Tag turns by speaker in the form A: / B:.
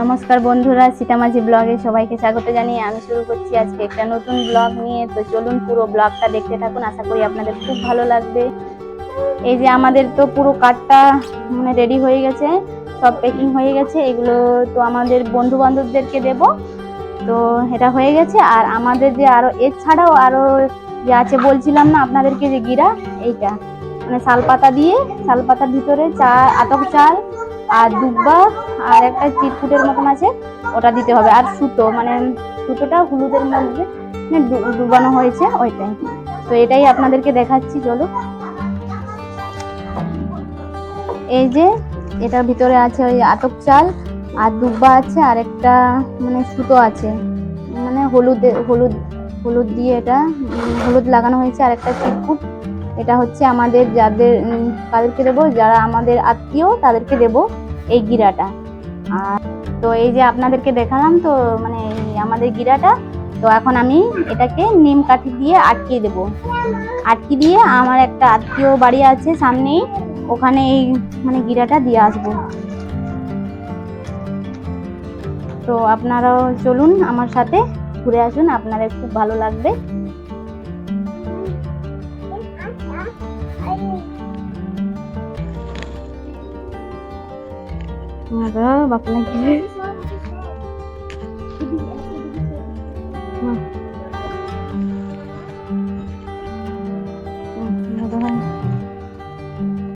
A: নমস্কার বন্ধুরা, সীতামাঝি ব্লগে সবাইকে স্বাগত জানিয়ে আমি শুরু করছি আজকে একটা নতুন ব্লগ নিয়ে। তো চলুন পুরো ব্লগটা দেখতে থাকুন, আশা করি আপনাদের খুব ভালো লাগবে। এই যে আমাদের তো পুরো কার্ডটা মানে রেডি হয়ে গেছে, সব প্যাকিং হয়ে গেছে। এগুলো তো আমাদের বন্ধু বান্ধবদেরকে দেব। তো এটা হয়ে গেছে। আর আমাদের যে আরও, এছাড়াও আরও যে আছে, বলছিলাম না আপনাদেরকে যে গিরা, এইটা। মানে শালপাতা দিয়ে, শালপাতার ভিতরে চা আতক চাল আর দুব্বা আর একটা চিটফুটের মতন আছে ওটা দিতে হবে। আর সুতো মানে সুতোটা হলুদের মধ্যে মানে ডুবানো হয়েছে ওইটাই। তো এটাই আপনাদেরকে দেখাচ্ছি চলো। এই যে এটার ভিতরে আছে ওই আতক চাল আর দুব্বা আছে আর একটা মানে সুতো আছে। মানে হলুদ হলুদ হলুদ দিয়ে এটা হলুদ লাগানো হয়েছে আর একটা চিটকুট এটা হচ্ছে আমাদের যাদের উম, কাদেরকে দেবো যারা আমাদের আত্মীয় তাদেরকে দেবো। এই গিরাটা। আর তো এই যে আপনাদেরকে দেখালাম তো মানে আমাদের গিরাটা, তো এখন আমি এটাকে নিম কাঠি দিয়ে আটকে দেব। আটকে দিয়ে আমার একটা আত্মীয় বাড়ি আছে সামনেই, ওখানে এই মানে গিরাটা দিয়ে আসব। তো আপনারাও চলুন আমার সাথে, ঘুরে আসুন, আপনাদের খুব ভালো লাগবে। Ngarep, bapak lagi. Nah. Nah.